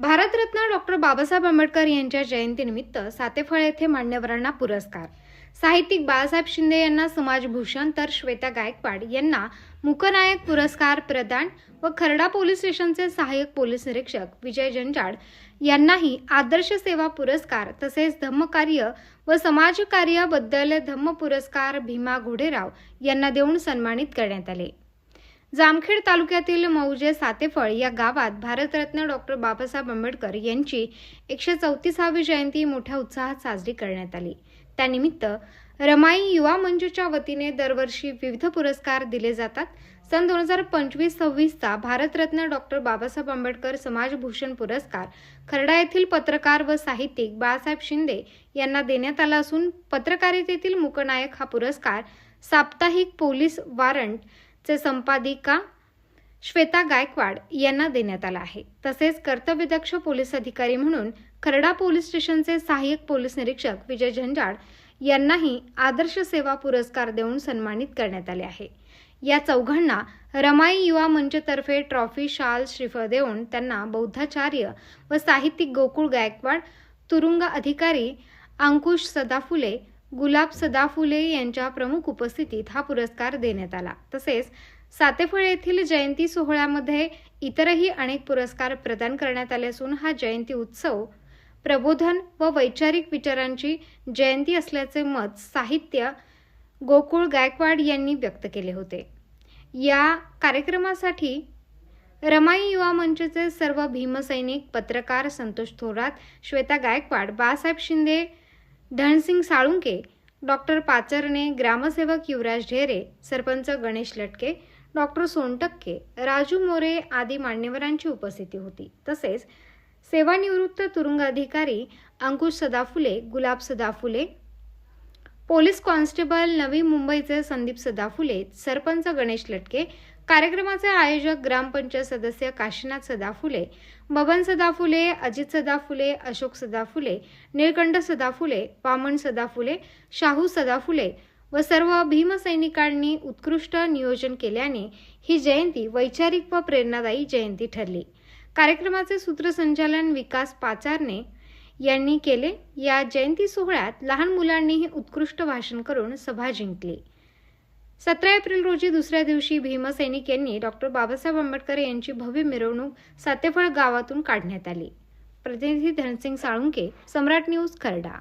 Bharat Ratna doctor Babasaheb Ambedkar यांच्या जयंतीनिमित्त सातेफळ येथे मान्यवरांना पुरस्कार. साहित्यिक बाळासाहेब शिंदे यांना समाजभूषण तर श्वेता गायकवाड यांना मुकनायक पुरस्कार प्रदान व खर्डा पोलीस स्टेशनचे सहाय्यक पोलीस निरीक्षक विजय जंजाड यांनाही आदर्श सेवा पुरस्कार तसेच धम्मकार्य व समाजकार्याबद्दल धम्म पुरस्कार भीमा घोडेराव यांना देऊन सन्मानित करण्यात आले. जामखेड तालुक्यातील मौजे सातेफळ या गावात भारतरत्न डॉक्टर बाबासाहेब आंबेडकर यांची एकशे चौतीसावी जयंती मोठ्या उत्साहात साजरी करण्यात आली. त्यानिमित्त रमाई युवा मंचच्या वतीने दरवर्षी विविध पुरस्कार दिले जातात. सन दोन हजार पंचवीस सव्वीसचा भारतरत्न डॉक्टर बाबासाहेब आंबेडकर समाजभूषण पुरस्कार खर्डा येथील पत्रकार व साहित्यिक बाळासाहेब शिंदे यांना देण्यात आला असून पत्रकारितेतील मुकनायक हा पुरस्कार साप्ताहिक पोलीस चे संपादिका श्वेता गायकवाड यांना देण्यात आला आहे. तसेच कर्तव्यदक्ष पोलीस अधिकारी म्हणून खरडा पोलीस स्टेशनचे सहाय्यक पोलीस निरीक्षक विजय झंजाड यांनाही आदर्श सेवा पुरस्कार देऊन सन्मानित करण्यात आले आहे. या चौघांना रमाई युवा मंचतर्फे ट्रॉफी शाल श्रीफळ देऊन त्यांना बौद्धाचार्य व साहित्यिक गोकुळ गायकवाड तुरुंग अधिकारी अंकुश सदाफुले गुलाब सदाफुले यांच्या प्रमुख उपस्थितीत हा पुरस्कार देण्यात आला. तसेच सातेफळ येथील जयंती सोहळ्यामध्ये इतरही अनेक पुरस्कार प्रदान करण्यात आले असून हा जयंती उत्सव प्रबोधन व वैचारिक विचारांची जयंती असल्याचे मत साहित्य गोकुळ गायकवाड यांनी व्यक्त केले होते. या कार्यक्रमासाठी रमाई युवा मंचचे सर्व भीमसैनिक पत्रकार संतोष थोरात श्वेता गायकवाड बाळासाहेब शिंदे धनसिंग साळुंके डॉक्टर पाचरणे ग्रामसेवक युवराज ढेरे सरपंच गणेश लटके डॉक्टर सोनटक्के राजू मोरे आदी मान्यवरांची उपस्थिती होती. तसेच सेवानिवृत्त तुरुंग अधिकारी अंकुश सदाफुले गुलाब सदाफुले पोलीस कॉन्स्टेबल नवी मुंबईचे संदीप सदाफुले सरपंच गणेश लटके कार्यक्रमाचे आयोजक ग्रामपंचायत सदस्य काशीनाथ सदाफुले बबन सदाफुले अजित सदाफुले अशोक सदाफुले निळकंठ सदाफुले वामन सदाफुले शाहू सदाफुले व सर्व भीमसैनिकांनी उत्कृष्ट नियोजन केल्याने ही जयंती वैचारिक व प्रेरणादायी जयंती ठरली. कार्यक्रमाचे सूत्रसंचालन विकास पाचारने यांनी केले. या जयंती सोहळ्यात लहान मुलांनीही उत्कृष्ट भाषण करून सभा जिंकली. सतरा एप्रिल रोजी दुसऱ्या दिवशी भीमसैनिक यांनी डॉक्टर बाबासाहेब आंबेडकर यांची भव्य मिरवणूक सातेफळ गावातून काढण्यात आली. प्रतिनिधी धनसिंग साळुंके सम्राट न्यूज खरडा.